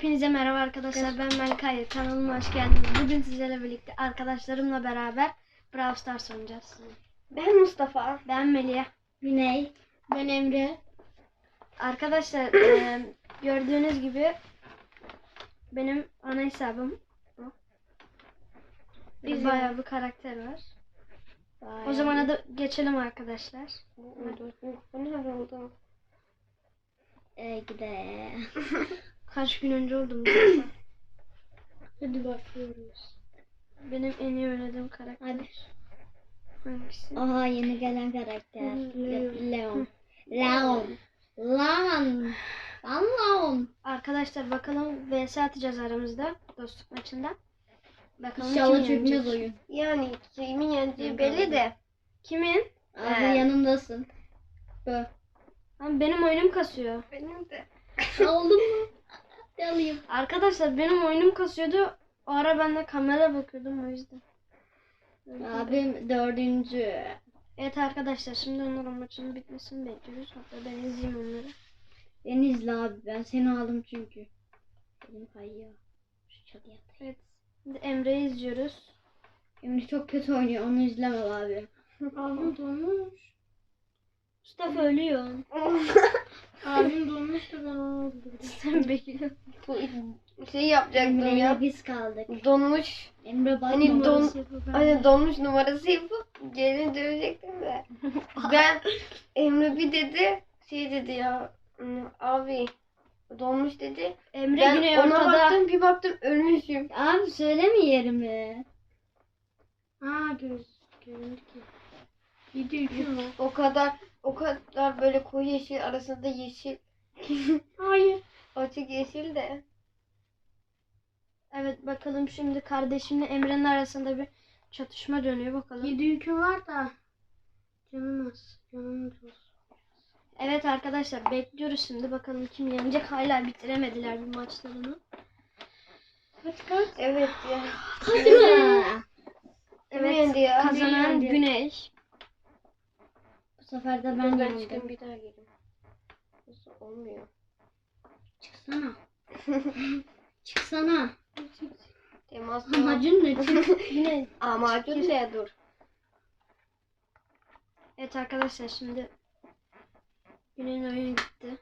Hepinize merhaba arkadaşlar. Ben Melkay. Kanalıma hoş geldiniz. Bugün sizlerle birlikte arkadaşlarımla beraber Brawl Stars oynayacağız. Ben Mustafa. Ben Melih. Güney. Ben Emre. Arkadaşlar e, gördüğünüz gibi benim ana hesabım. bu. Biz Bizim- bayağı bir karakter var. O zaman hadi geçelim arkadaşlar. Bu ne oldu? Ee, gide. Kaç gün önce oldu Mustafa? Hadi başlıyoruz. Benim en iyi oynadığım karakter. Hadi. Hangisi? Aha yeni gelen karakter. Leon. Leon. Leon. Leon. Lan Leon. Arkadaşlar bakalım vs atacağız aramızda dostluk maçında. Bakalım İnşallah kim çökmez oyun. Yani kimin yeneceği belli de. Kimin? Abi Ee. yanımdasın. Bö. Lan benim oyunum kasıyor. Benim de. Oldu mu? Alayım. Arkadaşlar benim oyunum kasıyordu. O ara ben de kamera bakıyordum o yüzden. Abim dördüncü. Evet arkadaşlar şimdi onların maçının bitmesini bekliyoruz. Hatta ben izleyeyim onları. Beni izle abi. Ben seni aldım çünkü. Benim kayıyor. Şu atayım. Evet. Şimdi Emre'yi izliyoruz. Emre çok kötü oynuyor. Onu izleme abi. Abim donmuş. Mustafa ölüyor. Abim donmuş da ben onu öldürdüm. Sen bekliyorsun. Şey yapacaktım Emre'yle ya. biz kaldık. Donmuş. Emre bakma. Hani don, Numarası yapıyor ben. hani donmuş numarası yapıp gelin dövecektim de. Ben Emre bir dedi şey dedi ya "Hmm, abi donmuş dedi. Emre Ben Güney ona ortada. baktım bir baktım ölmüşüm. Abi söyleme yerimi. Aa göz. Göründü ki. 7 3'üm var. O kadar o kadar böyle koyu yeşil arasında yeşil. Hayır. Açık yeşil de. Evet bakalım şimdi kardeşimle Emre'nin arasında bir çatışma dönüyor bakalım. 7 yüküm var da. Canım az. Canım az. Evet arkadaşlar bekliyoruz şimdi bakalım kim yenecek. Hala bitiremediler bir maçlarını. Kaç kaç? Evet ya. Hadi be. Evet kazanan Yendi. Sefer de Ben, ben çıkayım bir daha gelin. Nasıl olmuyor? Çıksana. Çıksana. Temas Amacın ne? Çık. Güney. Amacın ne dur. Evet arkadaşlar şimdi Güney'in oyunu gitti.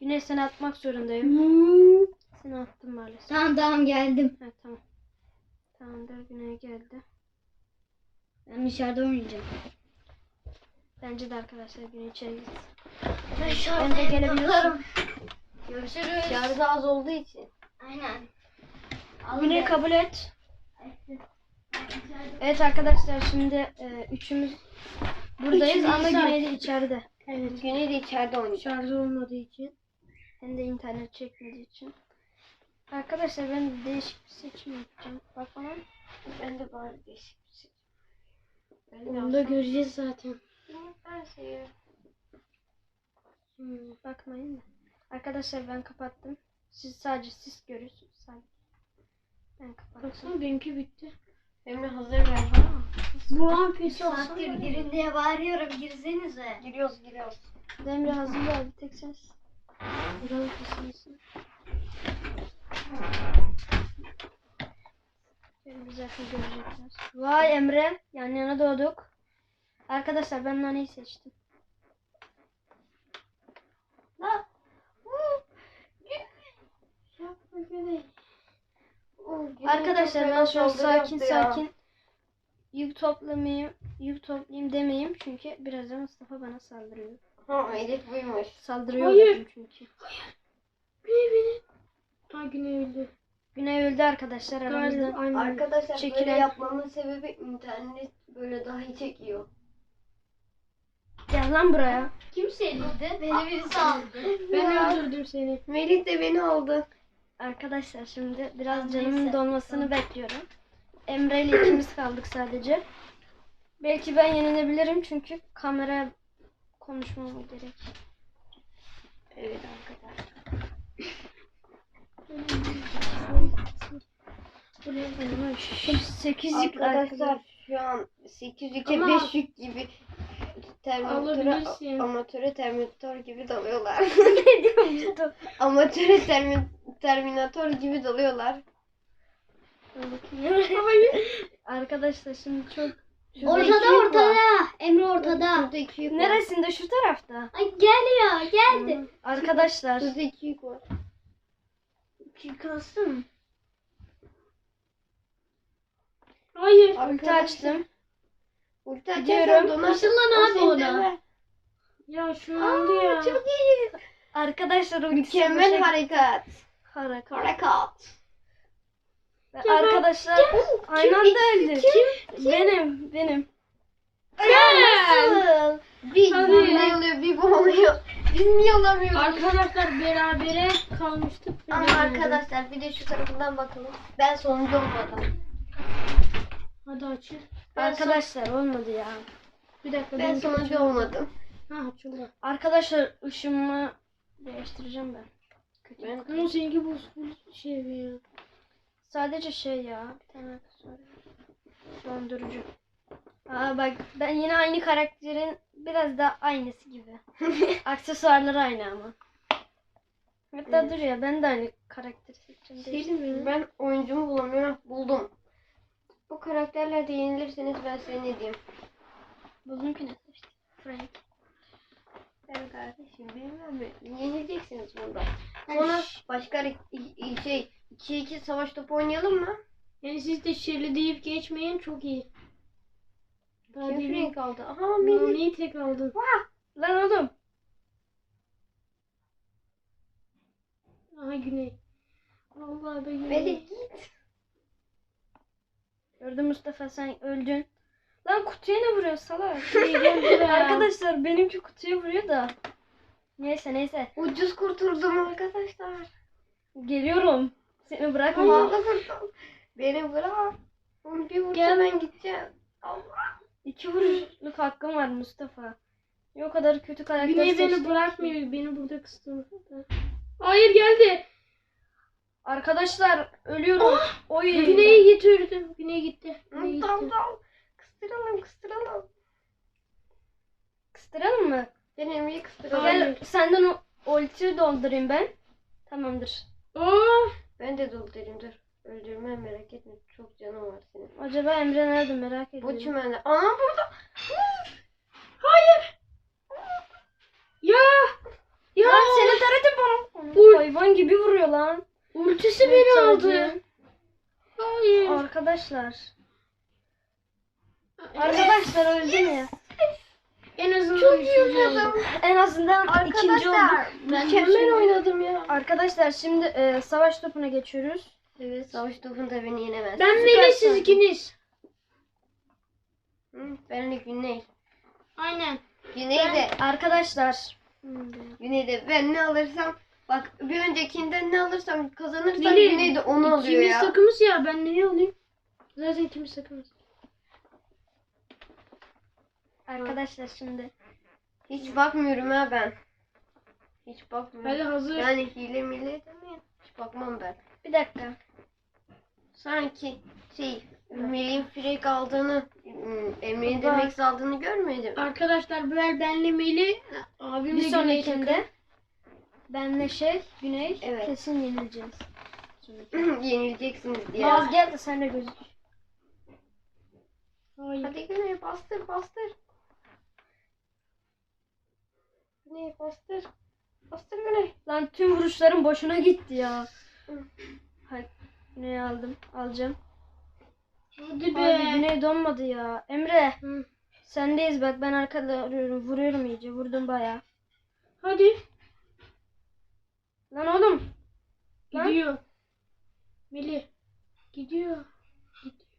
Güney seni atmak zorundayım. Seni attım maalesef. tamam tamam geldim. Evet tamam. Tamamdır Güney geldi. Ben dışarıda oynayacağım. Bence de arkadaşlar Güney içeri gitsin. Ben de gelebilirsin. Görüşürüz. Şarjı az olduğu için. Aynen. Güney kabul et. Evet arkadaşlar şimdi e, üçümüz buradayız Üçümüz ama Güney de içeride. Evet. Güney de içeride oynayacak. Şarjı olmadığı için hem de internet çekmediği için. Arkadaşlar ben değişik bir seçim yapacağım. Bakalım. Ben de bari değişik bir. Ben de Onu da göreceğiz zaten. Ben şey. Hmm, bakmayın da. Arkadaşlar ben kapattım. Siz sadece siz görüyorsunuz. Sadece. Ben kapattım. benimki bitti. Emre hazır ver. Bu an peki Saattir girin diye bağırıyorum. Girsenize. Giriyoruz giriyoruz. Demre hazır ver bir tek ses. Buranın kesilmesin. Emre zaten görecekler. Vay Emre. Yan yana doğduk. Arkadaşlar ben Nane'yi seçtim. Arkadaşlar ben şu an sakin yaptı ya. sakin yük toplamayayım, yük toplayayım demeyeyim çünkü birazdan Mustafa bana saldırıyor. Ha Elif buymuş. Saldırıyor Hayır. dedim çünkü. Güney beni. Ha Güney öldü. Güney öldü arkadaşlar aramızdan. Arkadaşlar böyle Çekilen- yapmamın sebebi internet böyle daha iyi çekiyor. Gel lan buraya. Kim sevdi? Beni birisi aldı. Ben öldürdüm seni. Melih de beni aldı. Arkadaşlar şimdi biraz Neyse, canımın dolmasını bekliyorum. Emre ile ikimiz kaldık sadece. Belki ben yenilebilirim çünkü kamera konuşmam gerek. Evet arkadaşlar. Buraya 8 Arkadaşlar şu an 8 yük Ama- 5 yük gibi terminatöre, Alabilirsin. amatöre terminatör gibi dalıyorlar. ne diyorsun? amatöre termi- Terminator gibi dalıyorlar. Arkadaşlar şimdi çok Ortada ortada. Emre ortada. Şurada iki yük var. neresinde şu tarafta? Ay geliyor geldi. Arkadaşlar Şurada iki yük var. Çıkarsın. Hayır. ulti Arkadaşlar, açtım. Ulti Gidiyorum. açarsan donar. Işınlan abi ona. Ya şu Aa, çok iyi. Arkadaşlar ultisi Mükemmel boşa- harekat. hareket. Harekat. Ve Arkadaşlar aynı anda öldü. Benim, benim. Nasıl? Bir Hadi. ne oluyor bir bu oluyor. Biz niye alamıyoruz? Arkadaşlar berabere kalmıştık. Ama arkadaşlar bir de şu tarafından bakalım. Ben sonuncu olmadım. Hadi açın. Arkadaşlar olmadı ya. Bir dakika. Ben sonuncu olmadım. Ha açıldı. Arkadaşlar ışınımı değiştireceğim ben. Kötü. Ben Ama seninki bu bu şey ya. Sadece şey ya. Bir tane aksesuar. Dondurucu. Aa bak ben yine aynı karakterin biraz daha aynısı gibi. Aksesuarları aynı ama. Hatta Evet. dur ya ben de aynı karakteri seçeceğim. Mi? ben oyuncumu bulamıyorum. Buldum. Bu karakterlerde yenilirseniz ben size ne diyeyim? Ki ne seçtim. Frank. Ben kardeşim bilmem mi? Yenileceksiniz burada. Sonra başka re- şey 2-2 savaş topu oynayalım mı? Yani siz de şöyle deyip geçmeyin çok iyi. Daha Kim demin Frank aldı? Aha Melih. Nani'yi tek aldın. Lan oğlum. Aha Güney. Allah be Güney. Melih git. Gördün Mustafa sen öldün. Lan kutuya ne vuruyor salak? Buraya. Arkadaşlar benimki kutuya vuruyor da. Neyse neyse. Ucuz kurtuldum arkadaşlar. Geliyorum. Seni bırakmayacağım. Vallahi kurtuldum. Beni bırak. Onu bir vursa ben gideceğim. Allah. İki vuruşluk hakkım var Mustafa. Ne o kadar kötü karakter Güney beni ki. bırakmıyor. Beni burada kıstırdı. Hayır geldi. Arkadaşlar ölüyorum. Oy. Güney'i getirdim. Güney gitti. Güney gitti. Tamam tamam. Kıstıralım kıstıralım. Kıstıralım mı? Ben Emre'yi kıstıralım. Gel senden o ulti doldurayım ben. Tamamdır. Aa, Ben de doldurayım dur. Öldürme merak etme. Çok canım var senin. Acaba Emre nerede merak Bu ediyorum. çimende. Anam burada. hayır. Ya. Ya. Lan seni taradı bana. Vur. Hayvan gibi vuruyor lan. Ultisi beni aldı. Hayır. Arkadaşlar. Arkadaşlar öldüm ya. En azından Çok iyi oynadım. En azından ikinci olduk. Arkadaşlar mükemmel oynadım ya. Arkadaşlar şimdi e, savaş topuna geçiyoruz. Evet savaş topunda beni yenemez. Ben Süper Melih siz ikiniz. Hı, ben de Güney. Aynen. Güney de. Arkadaşlar. Güney de. Ben ne alırsam. Bak bir öncekinden ne alırsam kazanırsam Melih, Güney de onu alıyor İkimiz ya. takımız ya. Ben neyi alayım? Zaten ikimiz takımız. Arkadaşlar şimdi. Hiç bakmıyorum ha ben. Hiç bakmıyorum. Hadi hazır. Yani hile mile demeyin. Hiç bakmam ben. Bir dakika. Sanki şey Melih'in frek aldığını ım, Emre'nin de Bak. Max aldığını görmedim. Arkadaşlar bu el benle Melih. Abimle Bir sonrakinde benle şey Güney Evet. kesin yenileceğiz. Yenileceksiniz diye. Naz gel de sen de gözük. Hayır. Hadi Güney bastır bastır. Güney bastır. Bastır Güney. Lan tüm vuruşlarım boşuna gitti ya. Hay Güney aldım. Alacağım. Hadi be. Abi Güney donmadı ya. Emre Hı. sendeyiz bak ben arkada arıyorum. Vuruyorum iyice. Vurdum baya. Hadi. Lan oğlum. Lan. Gidiyor. Melih. Gidiyor.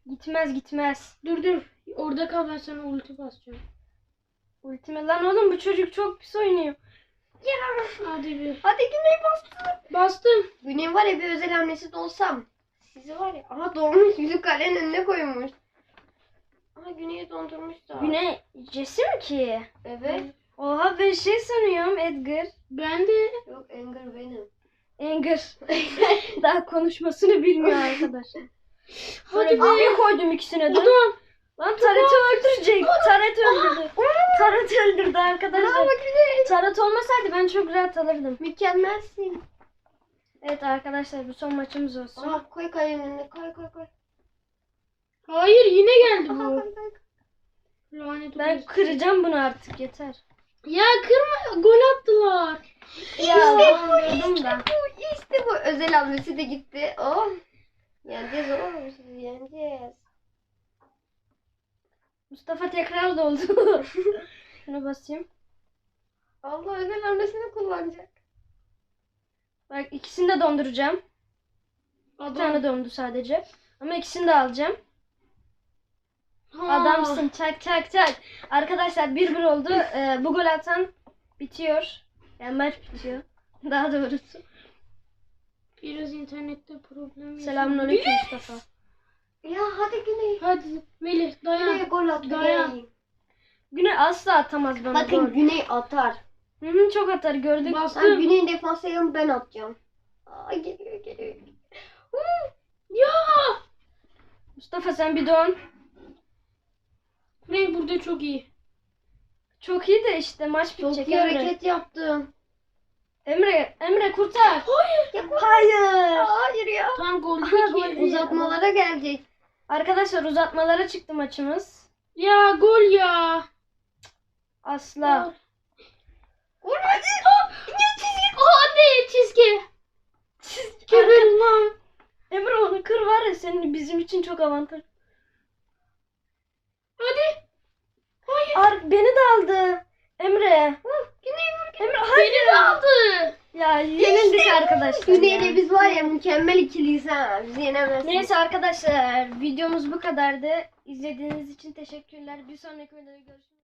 Gitmez gitmez. Dur dur. Orada kal ben sana ulti basacağım. Ultime lan oğlum bu çocuk çok pis oynuyor. Hadi bir. Hadi Güney bastır. Bastım. Güney var ya bir özel hamlesi de olsam. Sizi var ya. Aha doğmuş yüzü kalenin önüne koymuş. Aha Güney'i dondurmuş da. Güney Jesse mi ki? Evet. Oha ben şey sanıyorum Edgar. Ben de. Yok Anger benim. Anger. Daha konuşmasını bilmiyor arkadaşlar. Hadi Sonra be. koydum ikisine de. Adam. Lan Taret'i öldürecek. Taret öldürdü. Taret öldürdü arkadaşlar. Taret olmasaydı ben çok rahat alırdım. Mükemmelsin. Evet arkadaşlar bu son maçımız olsun. Aha koy kalenin önüne koy koy koy. Hayır yine geldi Aha, bu. koy, koy. Lanet Ben olsun. kıracağım bunu artık yeter. Ya kırma gol attılar. Ya dondurdum da. Bu işte bu özel hamlesi de gitti. Oh. Yeneceğiz oğlum sizi yeneceğiz. Mustafa tekrar doldu. Şuna basayım. Allah özel hamlesini kullanacak. Bak ikisini de donduracağım. Bir tane dondu sadece. Ama ikisini de alacağım. Ha. Adamsın çak çak çak. Arkadaşlar 1-1 oldu. Ee, bu gol atan bitiyor. Yani maç bitiyor. Daha doğrusu. Biraz internette problem. Selamünaleyküm Mustafa. Ya hadi Güney. Hadi Melih Güney dayan. gol at Dayan. Güney. Güney asla atamaz bana Bakın gol. Güney atar. Hı hı, çok atar gördük. Ben Bastım. Güney'in defansıyım ben atacağım. Aa, geliyor geliyor. Ya. Mustafa sen bir don. Melih burada çok iyi. Çok iyi de işte maç Çok bitecek iyi Emre. hareket yaptım. Emre, Emre kurtar. Hayır. Hayır. Hayır ya. Tam gol değil gol ki. değil. Uzatmalara gelecek. Arkadaşlar uzatmalara çıktı maçımız. Ya gol ya. Asla. Gol hadi. Hadi çizgi. Geberin lan. Emre onu kır var ya senin bizim için çok avantaj. Hadi. Hayır. Ar beni de aldı. Emre. Güney vur. Emre hayır. Beni de aldı. Ya yenildik arkadaşlar. Güney'le ya. biz var ya mükemmel ikiliyiz ha. Bizi yenemezsin. Neyse arkadaşlar videomuz bu kadardı. İzlediğiniz için teşekkürler. Bir sonraki videoda görüşürüz.